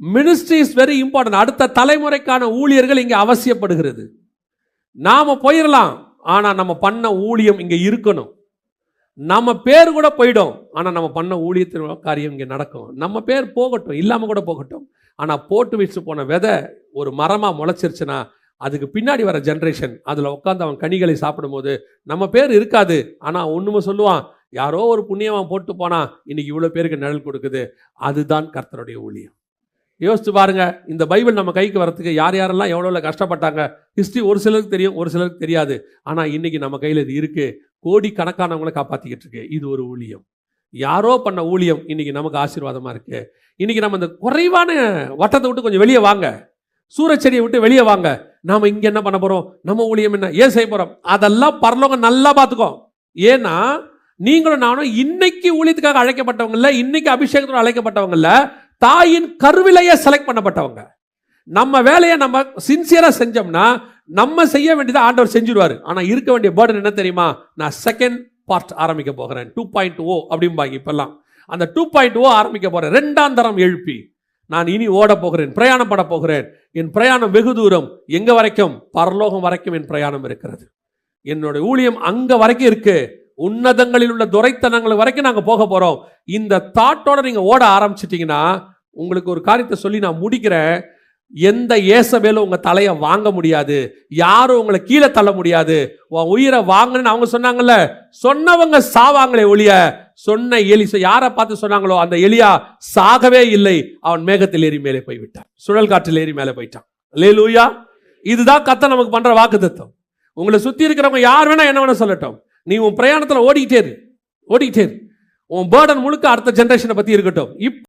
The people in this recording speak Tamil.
மினிஸ்ட்ரி இஸ் வெரி இம்பார்ட்டன்ட் அடுத்த தலைமுறைக்கான ஊழியர்கள் இங்கே அவசியப்படுகிறது. நாம் போயிடலாம் ஆனால் நம்ம பண்ண ஊழியம் இங்கே இருக்கணும். நம்ம பேர் கூட போயிடும் ஆனால் நம்ம பண்ண ஊழியத்தின் காரியம் இங்கே நடக்கும். நம்ம பேர் போகட்டும் இல்லாமல் கூட போகட்டும். ஆனால் போட்டு வச்சு போன விதை ஒரு மரமாக முளைச்சிருச்சுன்னா அதுக்கு பின்னாடி வர ஜென்ரேஷன் அதில் உட்காந்து அவன் கனிகளை சாப்பிடும்போது நம்ம பேர் இருக்காது. ஆனால் ஒன்றுமே சொல்லுவான் யாரோ ஒரு புண்ணியவன் போட்டு போனா இன்றைக்கி இவ்வளோ பேருக்கு நிழல் கொடுக்குது. அதுதான் கர்த்தருடைய ஊழியம். யோசித்து பாருங்க இந்த பைபிள் நம்ம கைக்கு வரத்துக்கு யார் யாரெல்லாம் எவ்வளோ கஷ்டப்பட்டாங்க ஹிஸ்ட்ரி ஒரு சிலருக்கு தெரியும் ஒரு சிலருக்கு தெரியாது. ஆனால் இன்னைக்கு நம்ம கையில் இது இருக்கு. கோடி கணக்கானவங்களை காப்பாற்றிக்கிட்டு இருக்கு. இது ஒரு ஊழியம். யாரோ பண்ண ஊழியம் இன்னைக்கு நமக்கு ஆசீர்வாதமாக இருக்கு. இன்னைக்கு நம்ம இந்த குறைவான வட்டத்தை விட்டு கொஞ்சம் வெளியே வாங்க. சூரச்செடியை விட்டு வெளியே வாங்க. நாம் இங்கே என்ன பண்ண போகிறோம் நம்ம ஊழியம் என்ன? ஏன் செய்ய போகிறோம் அதெல்லாம் பரலோகம் நல்லா பார்த்துக்கோ ஏன்னா நீங்களும் நானும் இன்னைக்கு ஊழியத்துக்காக அழைக்கப்பட்டவங்கல்ல இன்னைக்கு அபிஷேகத்தோட அழைக்கப்பட்டவங்கல்ல தாயின் கருவிலையே செலக்ட் பண்ணப்பட்டவங்க. நம்ம வேலையை நம்ம சின்சியராக செஞ்சோம்னா நம்ம செய்ய வேண்டியதை ஆண்டவர் செஞ்சிருவார். ஆனால் இருக்க வேண்டிய பேர்டன் என்ன தெரியுமா? நான் செகண்ட் பார்ட் ஆரம்பிக்க போகிறேன். டூ பாயிண்ட் ஓ அப்படிம்பாங்க இப்பெல்லாம். அந்த டூ பாயிண்ட் ஓ ஆரம்பிக்க போகிறேன் ரெண்டாம் தரம் எழுப்பி நான் இனி ஓட போகிறேன் பிரயாணம் பட போகிறேன். என் பிரயாணம் வெகு தூரம். எங்கே வரைக்கும்? பரலோகம் வரைக்கும் என் பிரயாணம் இருக்கிறது. என்னுடைய ஊழியம் அங்கே வரைக்கும் இருக்குது உன்னதங்களில் உள்ள துரைத்தனங்கள் வரைக்கும் நாங்கள் போக போகிறோம் இந்த தாட்டோட நீங்கள் ஓட ஆரம்பிச்சிட்டிங்கன்னா உங்களுக்கு ஒரு காரியத்தை சொல்லி நான் முடிக்கிறேன். எந்த ஏசபேலும் உங்கள் தலையை வாங்க முடியாது. யாரும் உங்களை கீழே தள்ள முடியாது. உன் உயிரை வாங்கணும்னு அவங்க சொன்னாங்கல்ல சொன்னவங்க சாவாங்களே ஒழிய சொன்ன எலி யாரை பார்த்து சொன்னாங்களோ அந்த எலியா சாகவே இல்லை. அவன் மேகத்தில் ஏறி மேலே போய்விட்டான். சுழல் காற்றில் ஏறி மேலே போயிட்டான். லே லூயா இதுதான் கத்த நமக்கு பண்ற வாக்கு உங்களை சுற்றி இருக்கிறவங்க யார் வேணா என்ன வேணா சொல்லட்டும். நீ உன் பிரயாணத்தில் ஓடிக்கிட்டே இரு ஓடிக்கிட்டே இரு. உன் பேர்டன் முழுக்க அடுத்த ஜென்ரேஷனை பற்றி இருக்கட்டும். இப்